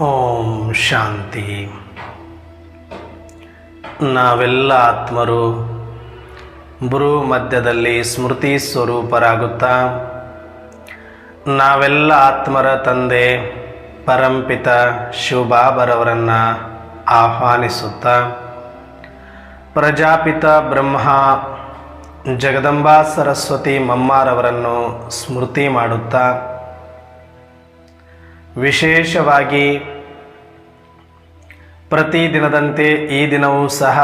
ಓಂ ಶಾಂತಿ. ನಾವೆಲ್ಲ ಆತ್ಮರು. ಬ್ರೂ ಮಧ್ಯದಲ್ಲಿ ಸ್ಮೃತಿ ಸ್ವರೂಪರಾಗುತ್ತಾ. ನಾವೆಲ್ಲ ಆತ್ಮರ ತಂದೆ, ಪರಂಪಿತ ಶಿವಬಾಬರವರನ್ನು ಆಹ್ವಾನಿಸುತ್ತಾ. ಪ್ರಜಾಪಿತ ಬ್ರಹ್ಮ, ಜಗದಂಬಾ ಸರಸ್ವತಿ ಮಮ್ಮಾರವರನ್ನು ಸ್ಮೃತಿ ಮಾಡುತ್ತಾ. ವಿಶೇಷವಾಗಿ ಪ್ರತಿದಿನದಂತೆ ಈ ದಿನವೂ ಸಹ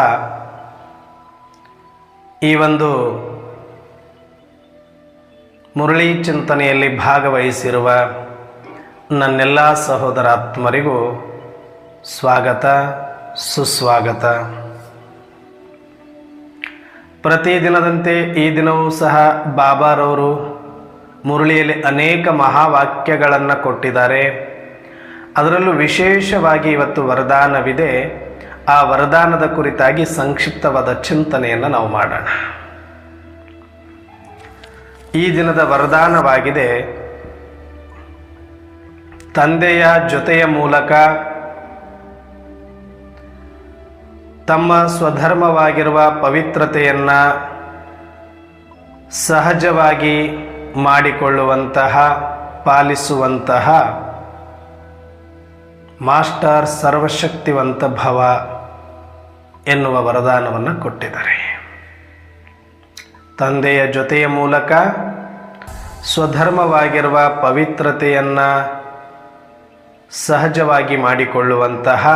ಈ ಒಂದು ಮುರಳಿ ಚಿಂತನೆಯಲ್ಲಿ ಭಾಗವಹಿಸಿರುವ ನನ್ನೆಲ್ಲ ಸಹೋದರಾತ್ಮರಿಗೂ ಸ್ವಾಗತ, ಸುಸ್ವಾಗತ. ಪ್ರತಿದಿನದಂತೆ ಈ ದಿನವೂ ಸಹ ಬಾಬಾರವರು ಮುರಳಿಯಲ್ಲಿ ಅನೇಕ ಮಹಾವಾಕ್ಯಗಳನ್ನು ಕೊಟ್ಟಿದ್ದಾರೆ. ಅದರಲ್ಲೂ ವಿಶೇಷವಾಗಿ ಇವತ್ತು ವರದಾನವಿದೆ. ಆ ವರದಾನದ ಕುರಿತಾಗಿ ಸಂಕ್ಷಿಪ್ತವಾದ ಚಿಂತನೆಯನ್ನು ನಾವು ಮಾಡೋಣ. ಈ ದಿನದ ವರದಾನವಾಗಿದೆ. ತಂದೆಯ ಜೊತೆಯ ಮೂಲಕ ತಮ್ಮ ಸ್ವಧರ್ಮವಾಗಿರುವ ಪವಿತ್ರತೆಯನ್ನು ಸಹಜವಾಗಿ ಮಾಡಿಕೊಳ್ಳುವಂತಹ, ಪಾಲಿಸುವಂತಹ ಮಾಸ್ಟರ್ ಸರ್ವಶಕ್ತಿವಂತ ಭವ ಎನ್ನುವ ವರದಾನವನ್ನು ಕೊಟ್ಟಿದ್ದಾರೆ. ತಂದೆಯ ಜೊತೆಯ ಮೂಲಕ ಸ್ವಧರ್ಮವಾಗಿರುವ ಪವಿತ್ರತೆಯನ್ನು ಸಹಜವಾಗಿ ಮಾಡಿಕೊಳ್ಳುವಂತಹ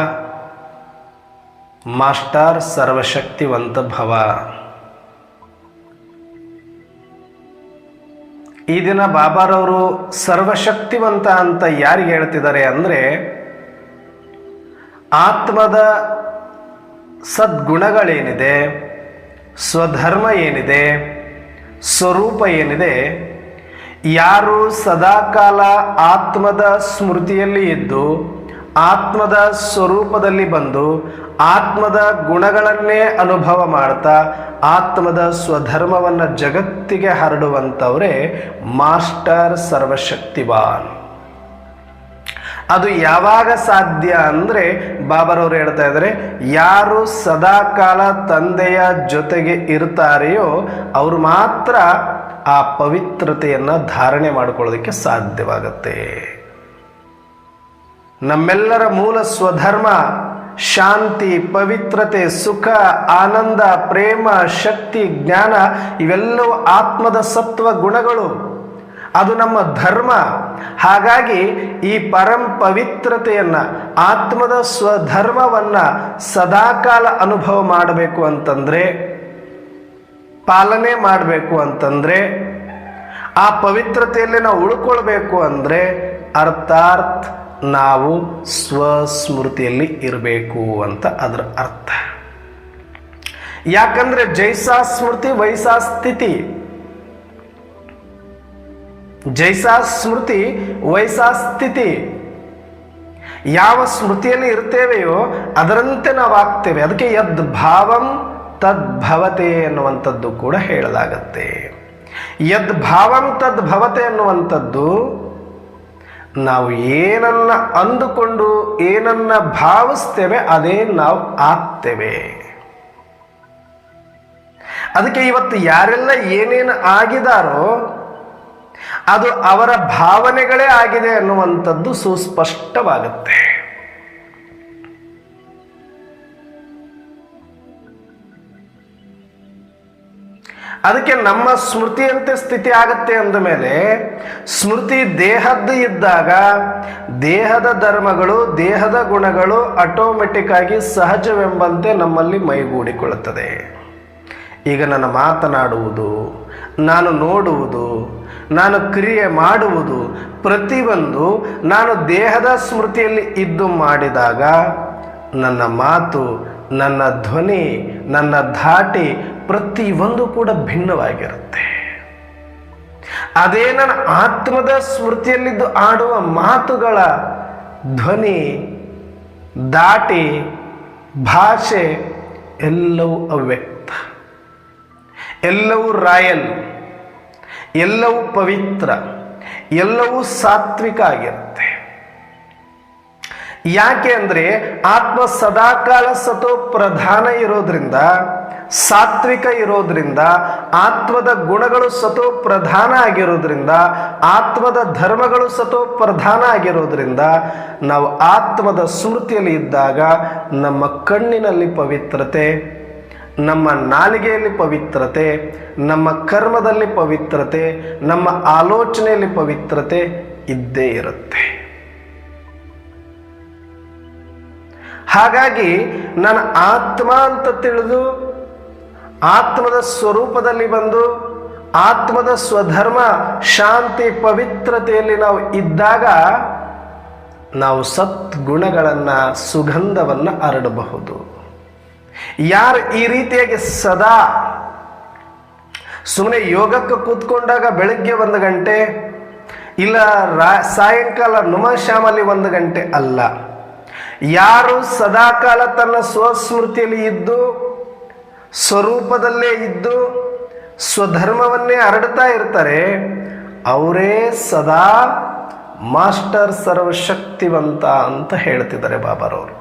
ಮಾಸ್ಟರ್ ಸರ್ವಶಕ್ತಿವಂತ ಭವ. ಈ ದಿನ ಬಾಬಾರವರು ಸರ್ವಶಕ್ತಿವಂತ ಅಂತ ಯಾರಿಗೆ ಹೇಳ್ತಿದ್ದಾರೆ ಅಂದರೆ ಆತ್ಮದ ಸದ್ಗುಣಗಳೇನಿದೆ, ಸ್ವಧರ್ಮ ಏನಿದೆ, ಸ್ವರೂಪ ಏನಿದೆ, ಯಾರು ಸದಾಕಾಲ ಆತ್ಮದ ಸ್ಮೃತಿಯಲ್ಲಿ ಇದ್ದು ಆತ್ಮದ ಸ್ವರೂಪದಲ್ಲಿ ಬಂದು ಆತ್ಮದ ಗುಣಗಳನ್ನೇ ಅನುಭವ ಮಾಡ್ತಾ ಆತ್ಮದ ಸ್ವಧರ್ಮವನ್ನು ಜಗತ್ತಿಗೆ ಹರಡುವಂಥವರೇ ಮಾಸ್ಟರ್ ಸರ್ವಶಕ್ತಿವಾನ್. ಅದು ಯಾವಾಗ ಸಾಧ್ಯ ಅಂದರೆ ಬಾಬರವರು ಹೇಳ್ತಾ ಇದ್ದಾರೆ ಯಾರು ಸದಾಕಾಲ ತಂದೆಯ ಜೊತೆಗೆ ಇರ್ತಾರೆಯೋ ಅವರು ಮಾತ್ರ ಆ ಪವಿತ್ರತೆಯನ್ನು ಧಾರಣೆ ಮಾಡಿಕೊಳ್ಳೋದಕ್ಕೆ ಸಾಧ್ಯವಾಗುತ್ತೆ. ನಮ್ಮೆಲ್ಲರ ಮೂಲ ಸ್ವಧರ್ಮ, ಶಾಂತಿ, ಪವಿತ್ರತೆ, ಸುಖ, ಆನಂದ, ಪ್ರೇಮ, ಶಕ್ತಿ, ಜ್ಞಾನ, ಇವೆಲ್ಲವೂ ಆತ್ಮದ ಸತ್ವ ಗುಣಗಳು. ಅದು ನಮ್ಮ ಧರ್ಮ. ಹಾಗಾಗಿ ಈ ಪರಂ ಪವಿತ್ರತೆಯನ್ನು, ಆತ್ಮದ ಸ್ವಧರ್ಮವನ್ನು ಸದಾಕಾಲ ಅನುಭವ ಮಾಡಬೇಕು ಅಂತಂದರೆ, ಪಾಲನೆ ಮಾಡಬೇಕು ಅಂತಂದರೆ, ಆ ಪವಿತ್ರತೆಯಲ್ಲಿ ನಾವು ಉಳ್ಕೊಳ್ಬೇಕು ಅಂದರೆ ಅರ್ಥಾತ್ ನಾವು ಸ್ವಸ್ಮೃತಿಯಲ್ಲಿ ಇರಬೇಕು ಅಂತ ಅದರ ಅರ್ಥ. ಯಾಕಂದ್ರೆ ಜೈಸಾ ಸ್ಮೃತಿ ವೈಸಾ ಸ್ಥಿತಿ ಜೈಸಾ ಸ್ಮೃತಿ ವೈಸಾ ಸ್ಥಿತಿ ಯಾವ ಸ್ಮೃತಿಯಲ್ಲಿ ಇರ್ತೇವೆಯೋ ಅದರಂತೆ ನಾವು ಆಗ್ತೇವೆ ಅದಕ್ಕೆ ಯದ್ ಭಾವಂ ತದ್ಭವತೆ ಎನ್ನುವಂಥದ್ದು ಕೂಡ ಹೇಳಲಾಗತ್ತೆ. ಯದ್ ಭಾವಂ ತದ್ಭವತೆ ಎನ್ನುವಂಥದ್ದು ನಾವು ಏನನ್ನ ಅಂದುಕೊಂಡು ಏನನ್ನ ಭಾವಿಸ್ತೇವೆ, ಅದೇ ನಾವು ಆಗ್ತೇವೆ. ಅದಕ್ಕೆ ಇವತ್ತು ಯಾರೆಲ್ಲ ಏನೇನು ಆಗಿದಾರೋ, ಅದು ಅವರ ಭಾವನೆಗಳೇ ಆಗಿದೆ ಅನ್ನುವಂಥದ್ದು ಸುಸ್ಪಷ್ಟವಾಗುತ್ತೆ. ಅದಕ್ಕೆ ನಮ್ಮ ಸ್ಮೃತಿಯಂತೆ ಸ್ಥಿತಿ ಆಗತ್ತೆ ಅಂದ ಮೇಲೆ ಸ್ಮೃತಿ ದೇಹದ್ದು ಇದ್ದಾಗ ದೇಹದ ಧರ್ಮಗಳು, ದೇಹದ ಗುಣಗಳು ಆಟೋಮೆಟಿಕ್ ಆಗಿ ಸಹಜವೆಂಬಂತೆ ನಮ್ಮಲ್ಲಿ ಮೈಗೂಡಿಕೊಳ್ಳುತ್ತದೆ. ಈಗ ನನ್ನ ಮಾತನಾಡುವುದು, ನಾನು ನೋಡುವುದು, ನಾನು ಕ್ರಿಯೆ ಮಾಡುವುದು ಪ್ರತಿಯೊಂದು ನಾನು ದೇಹದ ಸ್ಮೃತಿಯಲ್ಲಿ ಇದ್ದು ಮಾಡಿದಾಗ ನನ್ನ ಮಾತು, ನನ್ನ ಧ್ವನಿ, ನನ್ನ ಧಾಟಿ ಪ್ರತಿಯೊಂದು ಕೂಡ ಭಿನ್ನವಾಗಿರುತ್ತೆ. ಅದೇ ನನ್ನ ಆತ್ಮದ ಸ್ಮೃತಿಯಲ್ಲಿದ್ದು ಆಡುವ ಮಾತುಗಳ ಧ್ವನಿ, ದಾಟಿ, ಭಾಷೆ ಎಲ್ಲವೂ ಅವ್ಯಕ್ತ ಎಲ್ಲವೂ ರಾಯಲ್, ಎಲ್ಲವೂ ಪವಿತ್ರ, ಎಲ್ಲವೂ ಸಾತ್ವಿಕ ಆಗಿರುತ್ತೆ. ಯಾಕೆ ಅಂದರೆ ಆತ್ಮ ಸದಾಕಾಲ ಸತೋ ಪ್ರಧಾನ ಇರೋದ್ರಿಂದ ಸಾತ್ವಿಕ ಇರೋದ್ರಿಂದ, ಆತ್ಮದ ಗುಣಗಳು ಸತೋ ಪ್ರಧಾನ ಆಗಿರೋದ್ರಿಂದ, ಆತ್ಮದ ಧರ್ಮಗಳು ಸತೋ ಪ್ರಧಾನ ಆಗಿರೋದ್ರಿಂದ, ನಾವು ಆತ್ಮದ ಸ್ಮೃತಿಯಲ್ಲಿ ಇದ್ದಾಗ ನಮ್ಮ ಕಣ್ಣಿನಲ್ಲಿ ಪವಿತ್ರತೆ, ನಮ್ಮ ನಾಲಿಗೆಯಲ್ಲಿ ಪವಿತ್ರತೆ, ನಮ್ಮ ಕರ್ಮದಲ್ಲಿ ಪವಿತ್ರತೆ, ನಮ್ಮ ಆಲೋಚನೆಯಲ್ಲಿ ಪವಿತ್ರತೆ ಇದ್ದೇ ಇರುತ್ತೆ. ಹಾಗಾಗಿ ನಾನು ಆತ್ಮ ಅಂತ ತಿಳಿದು ಆತ್ಮದ ಸ್ವರೂಪದಲ್ಲಿ ಬಂದು ಆತ್ಮದ ಸ್ವಧರ್ಮ, ಶಾಂತಿ, ಪವಿತ್ರತೆಯಲ್ಲಿ ನಾವು ಇದ್ದಾಗ ನಾವು ಸದ್ಗುಣಗಳನ್ನು, ಸುಗಂಧವನ್ನು ಹರಡಬಹುದು ಯಾರು ಈ ರೀತಿಯಾಗಿ ಸದಾ ಸುಮ್ಮನೆ ಯೋಗಕ್ಕೆ ಕೂತ್ಕೊಂಡಾಗ ಬೆಳಗ್ಗೆ ಒಂದು ಗಂಟೆ, ಇಲ್ಲ ರಾ, ಸಾಯಂಕಾಲ ನುಮಶ್ಯಾಮಲ್ಲಿ ಒಂದು ಗಂಟೆ ಅಲ್ಲ. ಯಾರು ಸದಾಕಾಲ ತನ್ನ ಸ್ವಸ್ಮೃತಿಯಲ್ಲಿ ಇದ್ದು ಸ್ವರೂಪದಲ್ಲೇ ಇದ್ದು ಸ್ವಧರ್ಮವನ್ನೇ ಹರಡ್ತಾ ಇರ್ತಾರೆ, ಅವರೇ ಸದಾ ಮಾಸ್ಟರ್ ಸರ್ವಶಕ್ತಿವಂತ ಅಂತ ಹೇಳ್ತಿದ್ದಾರೆ ಬಾಬಾರವರು.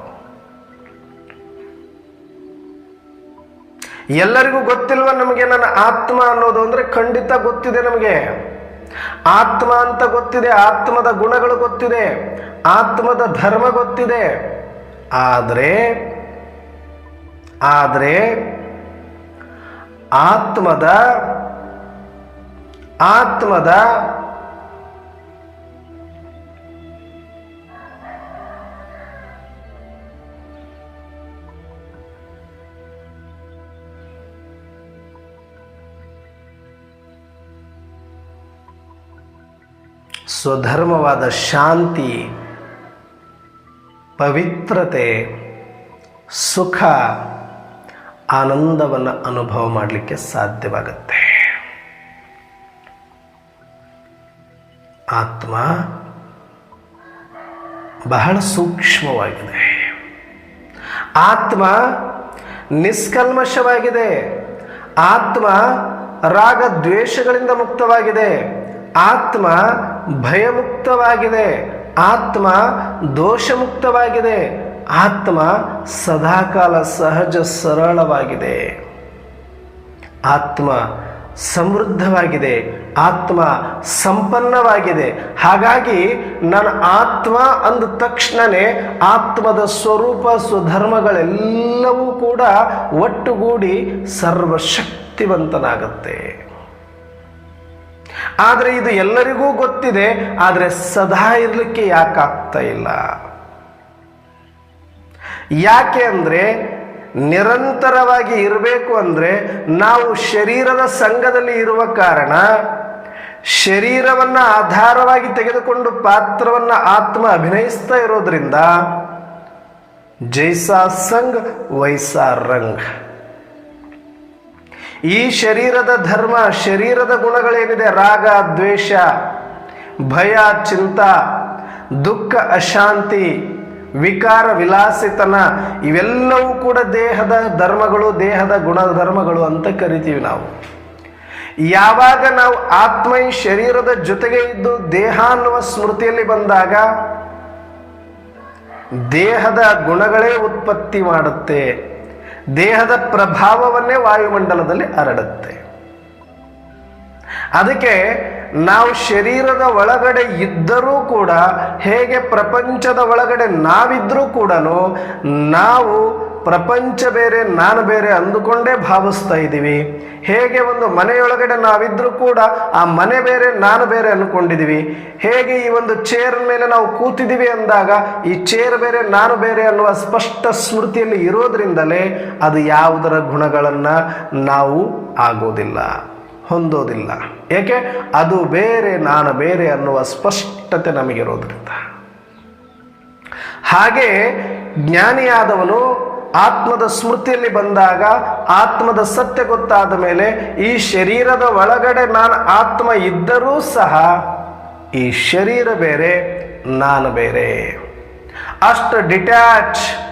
ಎಲ್ಲರಿಗೂ ಗೊತ್ತಿಲ್ವ ನಮಗೆ ನನ್ನ ಆತ್ಮ ಅನ್ನೋದು ಅಂದ್ರೆ ಖಂಡಿತ ಗೊತ್ತಿದೆ ನಮಗೆ. ಆತ್ಮ ಅಂತ ಗೊತ್ತಿದೆ, ಆತ್ಮದ ಗುಣಗಳು ಗೊತ್ತಿದೆ, ಆತ್ಮದ ಧರ್ಮ ಗೊತ್ತಿದೆ. ಆದರೆ ಆದರೆ ಆತ್ಮದ ಆತ್ಮದ ಸ್ವಧರ್ಮವಾದ ಶಾಂತಿ ಪವಿತ್ರತೆ ಸುಖ ಆನಂದವನ್ನು ಅನುಭವ ಮಾಡಲಿಕ್ಕೆ ಸಾಧ್ಯವಾಗುತ್ತೆ. ಆತ್ಮ ಬಹಳ ಸೂಕ್ಷ್ಮವಾಗಿದೆ. ಆತ್ಮ ನಿಷ್ಕಲ್ಮಶವಾಗಿದೆ. ಆತ್ಮ ರಾಗ ದ್ವೇಷಗಳಿಂದ ಮುಕ್ತವಾಗಿದೆ. ಆತ್ಮ ಭಯಮುಕ್ತವಾಗಿದೆ. ಆತ್ಮ ದೋಷಮುಕ್ತವಾಗಿದೆ. ಆತ್ಮ ಸದಾಕಾಲ ಸಹಜ ಸರಳವಾಗಿದೆ. ಆತ್ಮ ಸಮೃದ್ಧವಾಗಿದೆ. ಆತ್ಮ ಸಂಪನ್ನವಾಗಿದೆ. ಹಾಗಾಗಿ ನನ್ನ ಆತ್ಮ ಅಂದ ತಕ್ಷಣನೇ ಆತ್ಮದ ಸ್ವರೂಪ ಸ್ವಧರ್ಮಗಳೆಲ್ಲವೂ ಕೂಡ ಒಟ್ಟುಗೂಡಿ ಸರ್ವಶಕ್ತಿವಂತನಾಗತ್ತೆ. ಆದರೆ ಇದು ಎಲ್ಲರಿಗೂ ಗೊತ್ತಿದೆ, ಆದರೆ ಸದಾ ಇರಲಿಕ್ಕೆ ಯಾಕಾಗ್ತಾ ಇಲ್ಲ. ಯಾಕೆ ಅಂದರೆ ನಿರಂತರವಾಗಿ ಇರಬೇಕು ಅಂದರೆ ನಾವು ಶರೀರದ ಸಂಘದಲ್ಲಿ ಇರುವ ಕಾರಣ ಶರೀರವನ್ನು ಆಧಾರವಾಗಿ ತೆಗೆದುಕೊಂಡು ಪಾತ್ರವನ್ನು ಆತ್ಮ ಅಭಿನಯಿಸ್ತಾ ಇರೋದ್ರಿಂದ ಜೈಸಾ ಸಂಘ, ವೈಸಾ ರಂಗ್ ಈ ಶರೀರದ ಧರ್ಮ, ಶರೀರದ ಗುಣಗಳೇನಿದೆ? ರಾಗ, ದ್ವೇಷ, ಭಯ, ಚಿಂತ, ದುಃಖ, ಅಶಾಂತಿ ವಿಕಾರ, ವಿಲಾಸಿತನ ಇವೆಲ್ಲವೂ ಕೂಡ ದೇಹದ ಧರ್ಮಗಳು, ದೇಹದ ಗುಣಧರ್ಮಗಳು ಅಂತ ಕರಿತೀವಿ ನಾವು. ಯಾವಾಗ ನಾವು ಆತ್ಮ ಈ ಶರೀರದ ಜೊತೆಗೆ ಇದ್ದು ದೇಹ ಅನ್ನುವ ಸ್ಮೃತಿಯಲ್ಲಿ ಬಂದಾಗ ದೇಹದ ಗುಣಗಳೇ ಉತ್ಪತ್ತಿ ಮಾಡುತ್ತೆ. ದೇಹದ ಪ್ರಭಾವವನ್ನೇ ವಾಯುಮಂಡಲದಲ್ಲಿ ಹರಡುತ್ತೆ. ಅದಕ್ಕೆ ನಾವು ಶರೀರದ ಒಳಗಡೆ ಇದ್ದರೂ ಕೂಡ, ಹೇಗೆ ಪ್ರಪಂಚದ ಒಳಗಡೆ ನಾವಿದ್ರೂ ಕೂಡ ನಾವು ಪ್ರಪಂಚ ಬೇರೆ, ನಾನು ಬೇರೆ ಅಂದುಕೊಂಡೇ ಭಾವಿಸ್ತಾ ಇದ್ದೀವಿ. ಹೇಗೆ ಒಂದು ಮನೆಯೊಳಗಡೆ ನಾವಿದ್ರೂ ಕೂಡ, ಆ ಮನೆ ಬೇರೆ, ನಾನು ಬೇರೆ ಅಂದ್ಕೊಂಡಿದ್ದೀವಿ. ಹೇಗೆ ಈ ಒಂದು ಚೇರ್ ಮೇಲೆ ನಾವು ಕೂತಿದ್ದೀವಿ ಅಂದಾಗ, ಈ ಚೇರ್ ಬೇರೆ, ನಾನು ಬೇರೆ ಅನ್ನುವ ಸ್ಪಷ್ಟ ಸ್ಮೃತಿಯಲ್ಲಿ ಇರೋದ್ರಿಂದಲೇ ಅದು ಯಾವುದರ ಗುಣಗಳನ್ನು ನಾವು ಆಗೋದಿಲ್ಲ. ಹೊಂದೋದಿಲ್ಲ. ಏಕೆ? ಅದು ಬೇರೆ, ನಾನು ಬೇರೆ ಅನ್ನುವ ಸ್ಪಷ್ಟತೆ ನಮಗಿರೋದ್ರಿಂದ. ಹಾಗೆ ಜ್ಞಾನಿಯಾದವನು ಆತ್ಮದ ಸ್ಮೃತಿಯಲ್ಲಿ ಬಂದಾಗ ಆತ್ಮದ ಸತ್ಯ ಗೊತ್ತಾದ ಮೇಲೆ ಈ ಶರೀರದ ಒಳಗಡೆ ನಾನು ಆತ್ಮ ಇದ್ದರೂ ಸಹ ಈ ಶರೀರ ಬೇರೆ, ನಾನು ಬೇರೆ. ಅಷ್ಟು ಡಿಟ್ಯಾಚ್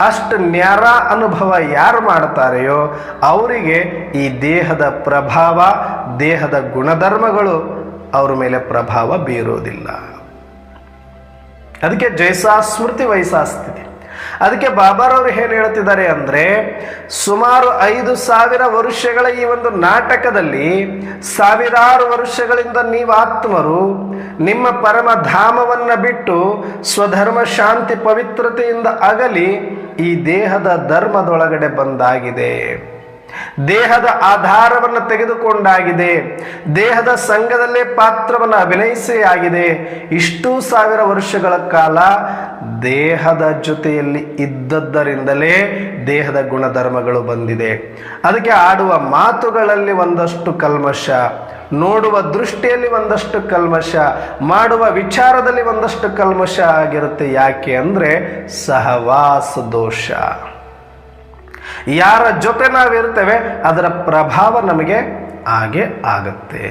ಅಷ್ಟು ನ್ಯಾರ ಅನುಭವ ಯಾರು ಮಾಡ್ತಾರೆಯೋ ಅವರಿಗೆ ಈ ದೇಹದ ಪ್ರಭಾವ, ದೇಹದ ಗುಣಧರ್ಮಗಳು ಅವ್ರ ಮೇಲೆ ಪ್ರಭಾವ ಬೀರೋದಿಲ್ಲ. ಅದಕ್ಕೆ ಜೈಸಾ ಸ್ಮೃತಿ ವಯಸ್ಸಾಸ್ತಿದೆ ಅದಕ್ಕೆ ಬಾಬಾರವರು ಏನು ಹೇಳ್ತಿದ್ದಾರೆ ಅಂದರೆ, ಸುಮಾರು ಐದು ಸಾವಿರ ವರ್ಷಗಳ ಈ ಒಂದು ನಾಟಕದಲ್ಲಿ ಸಾವಿರಾರು ವರ್ಷಗಳಿಂದ ನೀವು ಆತ್ಮರು ನಿಮ್ಮ ಪರಮ ಧಾಮವನ್ನ ಬಿಟ್ಟು ಸ್ವಧರ್ಮ ಶಾಂತಿ ಪವಿತ್ರತೆಯಿಂದ ಅಗಲಿ ಈ ದೇಹದ ಧರ್ಮದೊಳಗಡೆ ಬಂದಾಗಿದೆ. ದೇಹದ ಆಧಾರವನ್ನು ತೆಗೆದುಕೊಂಡಾಗಿದೆ. ದೇಹದ ಸಂಘದಲ್ಲೇ ಪಾತ್ರವನ್ನು ಅಭಿನಯಿಸೇ ಆಗಿದೆ ಇಷ್ಟು ಸಾವಿರ ವರ್ಷಗಳ ಕಾಲ ದೇಹದ ಜೊತೆಯಲ್ಲಿ ಇದ್ದದ್ದರಿಂದಲೇ ದೇಹದ ಗುಣಧರ್ಮಗಳು ಬಂದಿದೆ. ಅದಕ್ಕೆ ಆಡುವ ಮಾತುಗಳಲ್ಲಿ ಒಂದಷ್ಟು ಕಲ್ಮಶ, ನೋಡುವ ದೃಷ್ಟಿಯಲ್ಲಿ ಒಂದಷ್ಟು ಕಲ್ಮಶ, ಮಾಡುವ ವಿಚಾರದಲ್ಲಿ ಒಂದಷ್ಟು ಕಲ್ಮಶ ಆಗಿರುತ್ತೆ. ಯಾಕೆ ಅಂದರೆ ಸಹವಾಸ ದೋಷ. ಯಾರ ಜೊತೆ ನಾವಿರ್ತೇವೆ ಅದರ ಪ್ರಭಾವ ನಮಗೆ ಹಾಗೆ ಆಗುತ್ತೆ.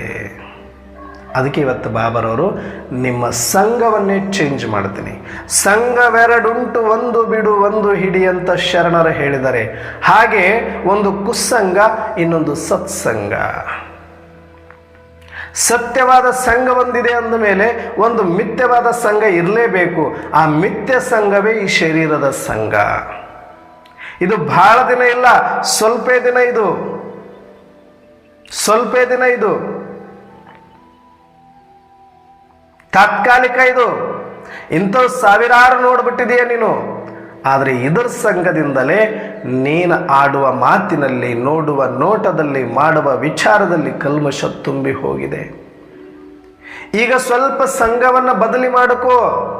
ಅದಕ್ಕೆ ಇವತ್ತು ಬಾಬರವರು, ನಿಮ್ಮ ಸಂಘವನ್ನೇ ಚೇಂಜ್ ಮಾಡ್ತೀನಿ. ಸಂಘವೆರಡುಂಟು, ಒಂದು ಬಿಡು, ಒಂದು ಹಿಡಿ ಅಂತ ಶರಣರು ಹೇಳಿದರೆ, ಹಾಗೆ ಒಂದು ಕುಸ್ಸಂಗ, ಇನ್ನೊಂದು ಸತ್ಸಂಗ. ಸತ್ಯವಾದ ಸಂಘ ಒಂದಿದೆ ಅಂದ ಮೇಲೆ ಒಂದು ಮಿಥ್ಯವಾದ ಸಂಘ ಇರಲೇಬೇಕು. ಆ ಮಿಥ್ಯ ಸಂಘವೇ ಈ ಶರೀರದ ಸಂಘ. ಇದು ಬಹಳ ದಿನ ಇಲ್ಲ, ಸ್ವಲ್ಪ ದಿನ ಇದು. ಸ್ವಲ್ಪ ದಿನ ಇದು. ತಾತ್ಕಾಲಿಕ ಇದು. ಇಂಥ ಸಾವಿರಾರು ನೋಡ್ಬಿಟ್ಟಿದೀಯ ನೀನು. ಆದರೆ ಇದರ ಸಂಘದಿಂದಲೇ ನೀನು ಆಡುವ ಮಾತಿನಲ್ಲಿ, ನೋಡುವ ನೋಟದಲ್ಲಿ, ಮಾಡುವ ವಿಚಾರದಲ್ಲಿ ಕಲ್ಮಶ ತುಂಬಿ ಹೋಗಿದೆ. ಈಗ ಸ್ವಲ್ಪ ಸಂಘವನ್ನು ಬದಲಿ ಮಾಡಿಕೋ.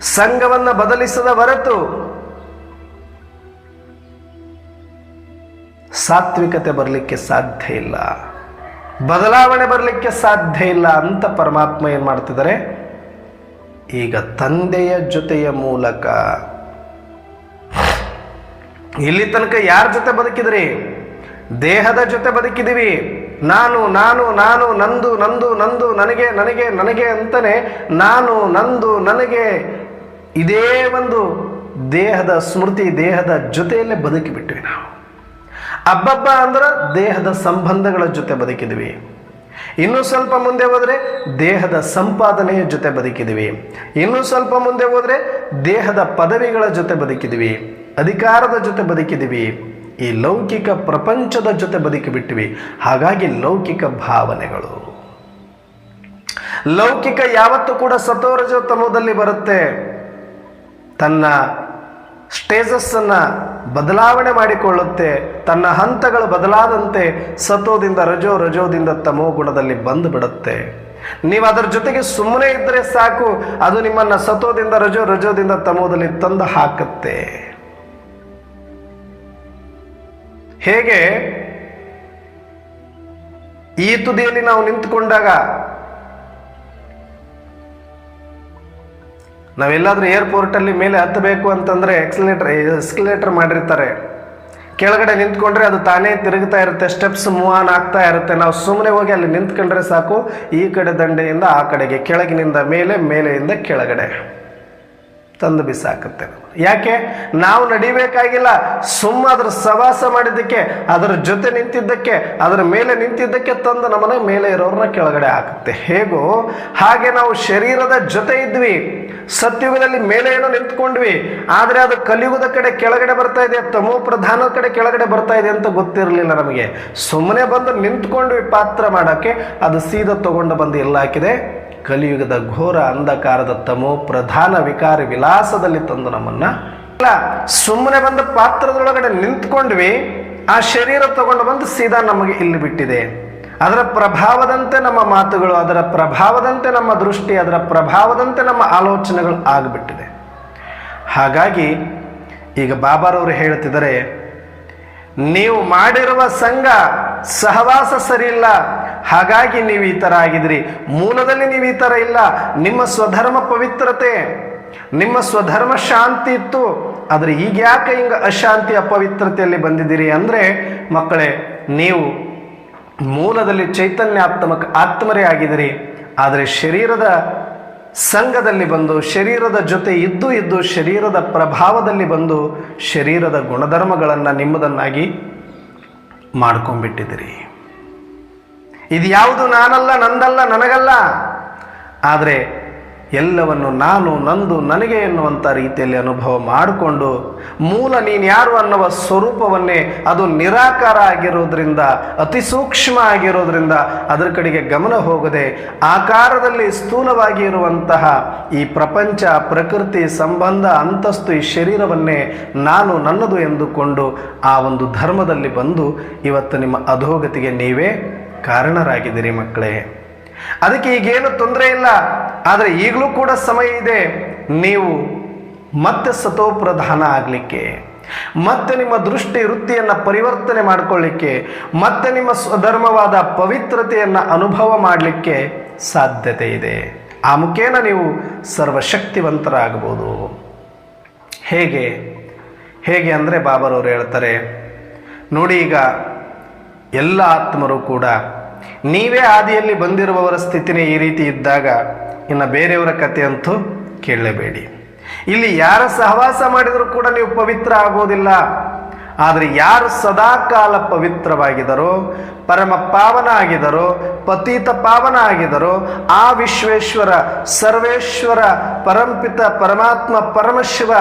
ಸಂಘವನ್ನು ಬದಲಿಸದ ಹೊರತು ಸಾತ್ವಿಕತೆ ಬರಲಿಕ್ಕೆ ಸಾಧ್ಯ ಇಲ್ಲ. ಬದಲಾವಣೆ ಬರಲಿಕ್ಕೆ ಸಾಧ್ಯ ಇಲ್ಲ ಅಂತ ಪರಮಾತ್ಮ ಏನು ಮಾಡ್ತಿದ್ದಾರೆ? ಈಗ ತಂದೆಯ ಜೊತೆಯ ಮೂಲಕ. ಇಲ್ಲಿ ತನಕ ಯಾರ ಜೊತೆ ಬದುಕಿದ್ರಿ? ದೇಹದ ಜೊತೆ ಬದುಕಿದೀವಿ ನಾನು ನಾನು ನಾನು, ನಂದು ನಂದು ನಂದು, ನನಗೆ ನನಗೆ ನನಗೆ ಅಂತಾನೆ ನಾನು, ನಂದು, ನನಗೆ ಇದೇ ಒಂದು ದೇಹದ ಸ್ಮೃತಿ, ದೇಹದ ಜೊತೆಯಲ್ಲೇ ಬದುಕಿಬಿಟ್ವಿ ನಾವು. ಅಬ್ಬಬ್ಬ ಅಂದ್ರೆ ದೇಹದ ಸಂಬಂಧಗಳ ಜೊತೆ ಬದುಕಿದ್ವಿ. ಇನ್ನೂ ಸ್ವಲ್ಪ ಮುಂದೆ ಹೋದರೆ ದೇಹದ ಸಂಪಾದನೆಯ ಜೊತೆ ಬದುಕಿದ್ವಿ. ಇನ್ನೂ ಸ್ವಲ್ಪ ಮುಂದೆ ಹೋದರೆ ದೇಹದ ಪದವಿಗಳ ಜೊತೆ ಬದುಕಿದ್ವಿ. ಅಧಿಕಾರದ ಜೊತೆ ಬದುಕಿದ್ವಿ. ಈ ಲೌಕಿಕ ಪ್ರಪಂಚದ ಜೊತೆ ಬದುಕಿಬಿಟ್ವಿ ಹಾಗಾಗಿ ಲೌಕಿಕ ಭಾವನೆಗಳು. ಲೌಕಿಕ ಯಾವತ್ತೂ ಕೂಡ ಸತೋರಜ ತಮೋದಲ್ಲಿ ಬರುತ್ತೆ. ತನ್ನ ಸ್ಟೇಜಸ್ ಅನ್ನ ಬದಲಾವಣೆ ಮಾಡಿಕೊಳ್ಳುತ್ತೆ, ತನ್ನ ಹಂತಗಳು ಬದಲಾದಂತೆ ಸತೋದಿಂದ ರಜೋ ರಜೋದಿಂದ ತಮೋ ಗುಣದಲ್ಲಿ ಬಂದು ಬಿಡುತ್ತೆ. ನೀವು ಅದರ ಜೊತೆಗೆ ಸುಮ್ಮನೆ ಇದ್ದರೆ ಸಾಕು, ಅದು ನಿಮ್ಮನ್ನ ಸತೋದಿಂದ ರಜೋ ರಜೋದಿಂದ ತಮೋದಲ್ಲಿ ತಂದು ಹಾಕುತ್ತೆ. ಹೇಗೆ? ಈ ತುದಿಯಲ್ಲಿ ನಾವು ನಿಂತುಕೊಂಡಾಗ ನಾವೆಲ್ಲಾದ್ರೂ ಏರ್ಪೋರ್ಟಲ್ಲಿ ಮೇಲೆ ಹತ್ತಬೇಕು ಅಂತಂದರೆ ಎಕ್ಸಲೇಟರ್ ಎಕ್ಸಲೇಟರ್ ಮಾಡಿರ್ತಾರೆ. ಕೆಳಗಡೆ ನಿಂತ್ಕೊಂಡ್ರೆ ಅದು ತಾನೇ ತಿರುಗ್ತಾ ಇರುತ್ತೆ ಸ್ಟೆಪ್ಸ್ ಮೂವ್ ಆನ್ ಆಗ್ತಾ ಇರುತ್ತೆ. ನಾವು ಸುಮ್ಮನೆ ಹೋಗಿ ಅಲ್ಲಿ ನಿಂತ್ಕೊಂಡ್ರೆ ಸಾಕು, ಈ ಕಡೆ ದಂಡೆಯಿಂದ ಆ ಕಡೆಗೆ, ಕೆಳಗಿನಿಂದ ಮೇಲೆ, ಮೇಲೆಯಿಂದ ಕೆಳಗಡೆ. ತಂದು ಬಿಸಾಕುತ್ತೆ. ಯಾಕೆ? ನಾವು ನಡಿಬೇಕಾಗಿಲ್ಲ. ಸುಮ್ಮ ಅದ್ರ ಸವಾಸ ಮಾಡಿದ್ದಕ್ಕೆ, ಅದರ ಜೊತೆ ನಿಂತಿದ್ದಕ್ಕೆ, ಅದರ ಮೇಲೆ ನಿಂತಿದ್ದಕ್ಕೆ ತಂದು ನಮ್ಮನೆ ಮೇಲೆ ಇರೋರನ್ನ ಕೆಳಗಡೆ ಹಾಕುತ್ತೆ. ಹೇಗೋ? ಹಾಗೆ ನಾವು ಶರೀರದ ಜೊತೆ ಇದ್ವಿ. ಸತ್ಯುಗದಲ್ಲಿ ಮೇಲೆ ಏನೋ ನಿಂತ್ಕೊಂಡ್ವಿ. ಆದರೆ ಅದು ಕಲಿಯುಗದ ಕಡೆ ಕೆಳಗಡೆ ಬರ್ತಾ ಇದೆ, ತಮೋ ಪ್ರಧಾನದ ಕಡೆ ಕೆಳಗಡೆ ಬರ್ತಾ ಇದೆ ಅಂತ ಗೊತ್ತಿರಲಿಲ್ಲ ನಮಗೆ. ಸುಮ್ಮನೆ ಬಂದು ನಿಂತ್ಕೊಂಡ್ವಿ ಪಾತ್ರ ಮಾಡೋಕ್ಕೆ, ಅದು ಸೀದಾ ತಗೊಂಡು ಬಂದು ಎಲ್ಲ ಹಾಕಿದೆ. ಕಲಿಯುಗದ ಘೋರ ಅಂಧಕಾರದ ತಮೋ ಪ್ರಧಾನ ವಿಕಾರ ವಿಲಾಸದಲ್ಲಿ ತಂದು ನಮ್ಮನ್ನ. ಸುಮ್ಮನೆ ಬಂದ ಪಾತ್ರದೊಳಗಡೆ ನಿಂತ್ಕೊಂಡ್ವಿ, ಆ ಶರೀರ ತಗೊಂಡು ಬಂದು ಸೀದಾ ನಮಗೆ ಇಲ್ಲಿ ಬಿಟ್ಟಿದೆ. ಅದರ ಪ್ರಭಾವದಂತೆ ನಮ್ಮ ಮಾತುಗಳು, ಅದರ ಪ್ರಭಾವದಂತೆ ನಮ್ಮ ದೃಷ್ಟಿ, ಅದರ ಪ್ರಭಾವದಂತೆ ನಮ್ಮ ಆಲೋಚನೆಗಳು ಆಗಿಬಿಟ್ಟಿದೆ. ಹಾಗಾಗಿ, ಈಗ ಬಾಬಾರವರು ಹೇಳ್ತಿದ್ದಾರೆ ನೀವು ಮಾಡಿರುವ ಸಂಘ ಸಹವಾಸ ಸರಿಯಿಲ್ಲ ಹಾಗಾಗಿ ನೀವು ಈ ಥರ ಆಗಿದ್ರಿ. ಮೂಲದಲ್ಲಿ ನೀವು ಈ ಥರ ಇಲ್ಲ. ನಿಮ್ಮ ಸ್ವಧರ್ಮ ಪವಿತ್ರತೆ, ನಿಮ್ಮ ಸ್ವಧರ್ಮ ಶಾಂತಿ ಇತ್ತು. ಆದರೆ ಈಗ ಯಾಕೆ ಹಿಂಗ ಅಶಾಂತಿ ಅಪವಿತ್ರತೆಯಲ್ಲಿ ಬಂದಿದ್ದೀರಿ ಅಂದರೆ, ಮಕ್ಕಳೇ, ನೀವು ಮೂಲದಲ್ಲಿ ಚೈತನ್ಯಾತ್ಮಕ ಆತ್ಮರೇ ಆಗಿದಿರಿ ಆದರೆ ಶರೀರದ ಸಂಘದಲ್ಲಿ ಬಂದು, ಶರೀರದ ಜೊತೆ ಇದ್ದು ಇದ್ದು, ಶರೀರದ ಪ್ರಭಾವದಲ್ಲಿ ಬಂದು, ಶರೀರದ ಗುಣಧರ್ಮಗಳನ್ನು ನಿಮ್ಮದನ್ನಾಗಿ ಮಾಡ್ಕೊಂಡ್ಬಿಟ್ಟಿದ್ದೀರಿ. ಇದು ಯಾವುದು ನಾನಲ್ಲ, ನಂದಲ್ಲ, ನನಗಲ್ಲ? ಆದರೆ ಎಲ್ಲವನ್ನು ನಾನು ನಂದು, ನನಗೆ ಎನ್ನುವಂಥ ರೀತಿಯಲ್ಲಿ ಅನುಭವ ಮಾಡಿಕೊಂಡು ಮೂಲ ನೀನು ಯಾರು ಅನ್ನುವ ಸ್ವರೂಪವನ್ನೇ ಅದು ನಿರಾಕಾರ ಆಗಿರೋದ್ರಿಂದ, ಅತಿ ಸೂಕ್ಷ್ಮ ಆಗಿರೋದ್ರಿಂದ ಅದರ ಕಡೆಗೆ ಗಮನ ಹೋಗದೆ ಆಕಾರದಲ್ಲಿ ಸ್ಥೂಲವಾಗಿ ಇರುವಂತಹ ಈ ಪ್ರಪಂಚ, ಪ್ರಕೃತಿ, ಸಂಬಂಧ, ಅಂತಸ್ತು ಈ ಶರೀರವನ್ನೇ ನಾನು ನನ್ನದು ಎಂದುಕೊಂಡು ಆ ಒಂದು ಧರ್ಮದಲ್ಲಿ ಬಂದು ಇವತ್ತು ನಿಮ್ಮ ಅಧೋಗತಿಗೆ ನೀವೇ ಕಾರಣರಾಗಿದ್ದೀರಿ ಮಕ್ಕಳೇ. ಅದಕ್ಕೆ ಈಗೇನು ತೊಂದರೆ ಇಲ್ಲ. ಆದರೆ ಈಗಲೂ ಕೂಡ ಸಮಯ ಇದೆ. ನೀವು ಮತ್ತೆ ಸತೋಪ್ರಧಾನ ಆಗಲಿಕ್ಕೆ, ಮತ್ತೆ ನಿಮ್ಮ ದೃಷ್ಟಿ ವೃತ್ತಿಯನ್ನು ಪರಿವರ್ತನೆ ಮಾಡಿಕೊಳ್ಳಿಕ್ಕೆ, ಮತ್ತೆ ನಿಮ್ಮ ಸ್ವಧರ್ಮವಾದ ಪವಿತ್ರತೆಯನ್ನು ಅನುಭವ ಮಾಡಲಿಕ್ಕೆ ಸಾಧ್ಯತೆ ಇದೆ. ಆ ಮುಖೇನ ನೀವು ಸರ್ವಶಕ್ತಿವಂತರಾಗಬಹುದು. ಹೇಗೆ? ಹೇಗೆ ಅಂದರೆ ಬಾಬರವರು ಹೇಳ್ತಾರೆ, ನೋಡಿ ಈಗ ಎಲ್ಲ ಆತ್ಮರು ಕೂಡ ನೀವೇ ಆದಿಯಲ್ಲಿ ಬಂದಿರುವವರ ಸ್ಥಿತಿನೇ ಈ ರೀತಿ ಇದ್ದಾಗ ಇನ್ನು ಬೇರೆಯವರ ಕಥೆ ಅಂತೂ ಕೇಳಲೇಬೇಡಿ. ಇಲ್ಲಿ ಯಾರ ಸಹವಾಸ ಮಾಡಿದರೂ ಕೂಡ ನೀವು ಪವಿತ್ರ ಆಗೋದಿಲ್ಲ. ಆದರೆ ಯಾರು ಸದಾಕಾಲ ಪವಿತ್ರವಾಗಿದರೋ, ಪರಮ ಪಾವನ ಆಗಿದರೋ ಪತೀತ ಪಾವನ ಆಗಿದರೋ ಆ ವಿಶ್ವೇಶ್ವರ, ಸರ್ವೇಶ್ವರ, ಪರಂಪಿತ ಪರಮಾತ್ಮ ಪರಮಶಿವ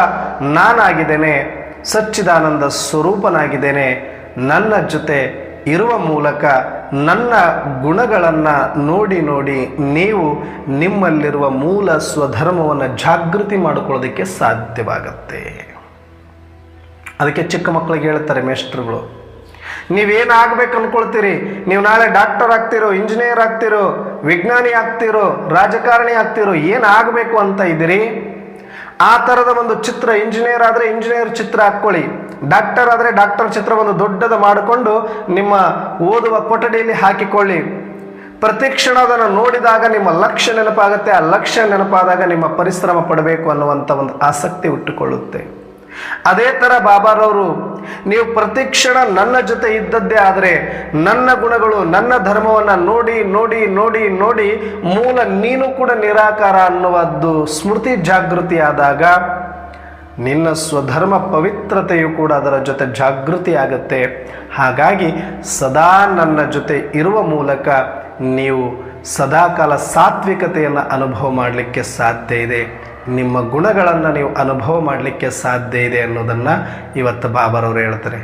ನಾನಾಗಿದ್ದೇನೆ, ಸಚ್ಚಿದಾನಂದ ಸ್ವರೂಪನಾಗಿದ್ದೇನೆ, ನನ್ನ ಜೊತೆ ಇರುವ ಮೂಲಕ ನನ್ನ ಗುಣಗಳನ್ನು ನೋಡಿ ನೋಡಿ ನೀವು ನಿಮ್ಮಲ್ಲಿರುವ ಮೂಲ ಸ್ವಧರ್ಮವನ್ನು ಜಾಗೃತಿ ಮಾಡಿಕೊಳ್ಳೋದಕ್ಕೆ ಸಾಧ್ಯವಾಗತ್ತೆ. ಅದಕ್ಕೆ ಚಿಕ್ಕ ಮಕ್ಕಳಿಗೆ ಹೇಳ್ತಾರೆ ಮೇಷ್ಟ್ರುಗಳು ನೀವೇನು ಆಗ್ಬೇಕು ಅನ್ಕೊಳ್ತೀರಿ? ನೀವು ನಾಳೆ ಡಾಕ್ಟರ್ ಆಗ್ತಿರೋ, ಇಂಜಿನಿಯರ್ ಆಗ್ತಿರೋ, ವಿಜ್ಞಾನಿ ಆಗ್ತಿರೋ, ರಾಜಕಾರಣಿ ಆಗ್ತಿರೋ ಆಗಬೇಕು ಅಂತ ಇದ್ದೀರಿ? ಆ ಥರದ ಒಂದು ಚಿತ್ರ ಇಂಜಿನಿಯರ್ ಆದರೆ ಇಂಜಿನಿಯರ್ ಚಿತ್ರ ಹಾಕ್ಕೊಳ್ಳಿ ಡಾಕ್ಟರ್ ಆದರೆ ಡಾಕ್ಟರ್ ಚಿತ್ರ ಒಂದು ದೊಡ್ಡದು ಮಾಡಿಕೊಂಡು ನಿಮ್ಮ ಓದುವ ಕೊಠಡಿಯಲ್ಲಿ ಹಾಕಿಕೊಳ್ಳಿ. ಪ್ರತಿ ಕ್ಷಣ ಅದನ್ನು ನೋಡಿದಾಗ ನಿಮ್ಮ ಲಕ್ಷ್ಯ ನೆನಪಾಗುತ್ತೆ. ಆ ಲಕ್ಷ್ಯ ನೆನಪಾದಾಗ ನಿಮ್ಮ ಪರಿಶ್ರಮ ಪಡಬೇಕು ಅನ್ನುವಂಥ ಒಂದು ಆಸಕ್ತಿ ಹುಟ್ಟುಕೊಳ್ಳುತ್ತೆ. ಅದೇ ಥರ ಬಾಬಾರವರು, ನೀವು ಪ್ರತಿಕ್ಷಣ ನನ್ನ ಜೊತೆ ಇದ್ದದ್ದೇ ಆದರೆ ನನ್ನ ಗುಣಗಳು, ನನ್ನ ಧರ್ಮವನ್ನು ನೋಡಿ ನೋಡಿ ನೋಡಿ ನೋಡಿ ಮೂಲ ನೀನು ಕೂಡ ನಿರಾಕಾರ ಅನ್ನುವದ್ದು ಸ್ಮೃತಿ ಜಾಗೃತಿಯಾದಾಗ ನಿನ್ನ ಸ್ವಧರ್ಮ ಪವಿತ್ರತೆಯು ಕೂಡ ಅದರ ಜೊತೆ ಜಾಗೃತಿ ಆಗುತ್ತೆ. ಹಾಗಾಗಿ ಸದಾ ನನ್ನ ಜೊತೆ ಇರುವ ಮೂಲಕ ನೀವು ಸದಾಕಾಲ ಸಾತ್ವಿಕತೆಯನ್ನು ಅನುಭವ ಮಾಡಲಿಕ್ಕೆ ಸಾಧ್ಯ ಇದೆ. ನಿಮ್ಮ ಗುಣಗಳನ್ನು ನೀವು ಅನುಭವ ಮಾಡಲಿಕ್ಕೆ ಸಾಧ್ಯ ಇದೆ ಅನ್ನೋದನ್ನು ಇವತ್ತು ಬಾಬಾರವರು ಹೇಳ್ತಾರೆ.